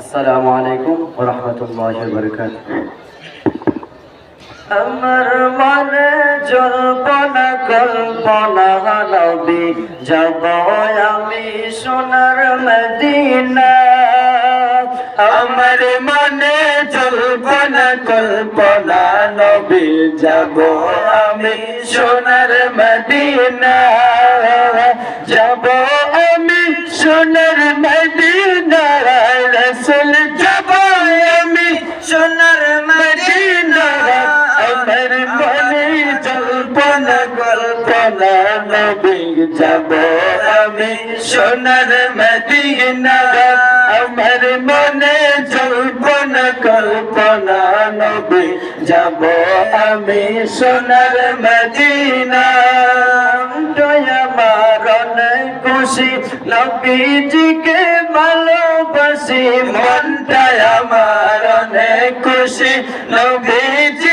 আসসালামু আলাইকুম রাহমাতুল্লাহি ওয়া আমার মনে জল্পনা, কল্পনা, নবী যাব আমি সোনার মদিনা। আমার মনে জল্পনা, কল্পনা, নবী যাব আমি সোনার মদিনা। যাব আমি সোনার যাব আমি আমার মনে জল্পনা কল্পনা নবী যাব আমি সোনার মদিনা খুশি নবীজিকে ভালোবাসি মনটায় আমার অনেক খুশি নবীজিকে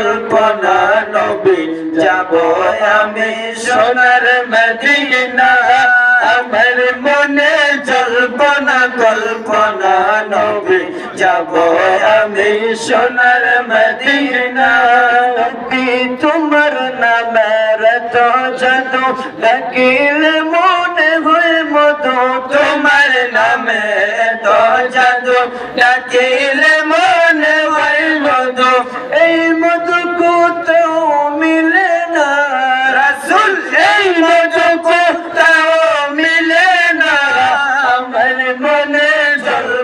কল্পনা নবী যাব আমি সোনার মদিনা। আমার মনে জল্পনা, কল্পনা নবী যাব আমি সোনার মদিনা। তোমার নামের তো জাদু? ডাকিল মনে হয়ে মধু। তোমার নামে তো জাদু। ডাকিল মনে হয় মধু।